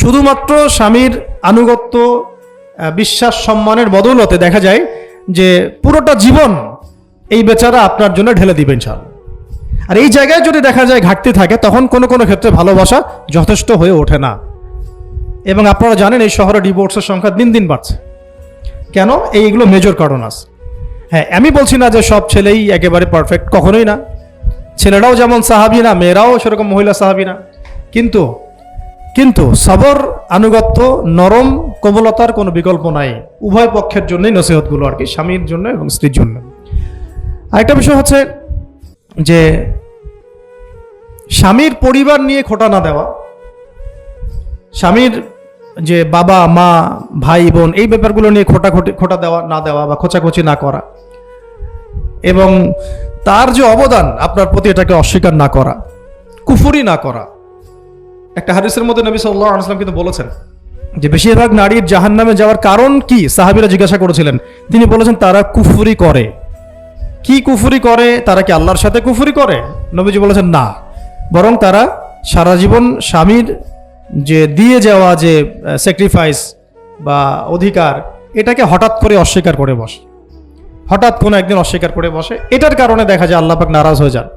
শুধুমাত্র স্বামীর আনুগত্য বিশ্বাস, সম্মানের বদৌলতে দেখা যায় যে পুরোটা জীবন এই বেচারা আপনার জন্য ঢেলে দিবেন চাল আর এই জায়গায় যদি দেখা যায় ঘাটতি থাকে, তখন কোনো কোনো ক্ষেত্রে ভালোবাসা যথেষ্ট হয়ে ওঠে না। এবং আপনারা জানেন এই শহরে ডিভোর্সের সংখ্যা দিন দিন বাড়ছে। কেন? এইগুলো মেজর কারণ আছে। হ্যাঁ আমি বলছি না যে সব ছেলেই একেবারে পারফেক্ট কখনোই না। ছেলেরাও যেমন সাহাবি না, মেয়েরাও সেরকম মহিলা সাহাবি না। কিন্তু কিন্তু সবর, আনুগত্য, নরম, কোমলতার কোনো বিকল্প নাই। উভয় পক্ষের জন্যই নসিহতগুলো আর কি, স্বামীর জন্য এবং স্ত্রীর জন্য। আরেকটা বিষয় হচ্ছে যে স্বামীর পরিবার নিয়ে খোটা না দেওয়া, স্বামীর যে বাবা, মা, ভাই, বোন, এই ব্যাপারগুলো নিয়ে খোটা খোটা দেওয়া না দেওয়া বা খোঁচাখুচি না করা এবং তার যে অবদান, আপনার প্রতি এটাকে অস্বীকার না করা, কুফুরি না করা একটা হাদিসের মধ্যে নবী সাল্লাহ আলাইসলাম কিন্তু বলেছেন যে বেশিরভাগ নারীর জাহান নামে যাওয়ার কারণ কি? সাহাবিরা জিজ্ঞাসা করেছিলেন। তিনি বলেছেন, তারা কুফুরি করে। কি কুফুরি করে? তারা কি আল্লাহর সাথে কুফুরি করে? নবীজি বলেছেন, না। বরং তারা সারা জীবন স্বামীর যে দিয়ে যাওয়া যে স্যাক্রিফাইস বা অধিকার, এটাকে হঠাৎ করে অস্বীকার করে বসে। হঠাৎ কোনো একদিন অস্বীকার করে বসে। এটার কারণে দেখা যায় আল্লাহ পাক নারাজ হয়ে যান।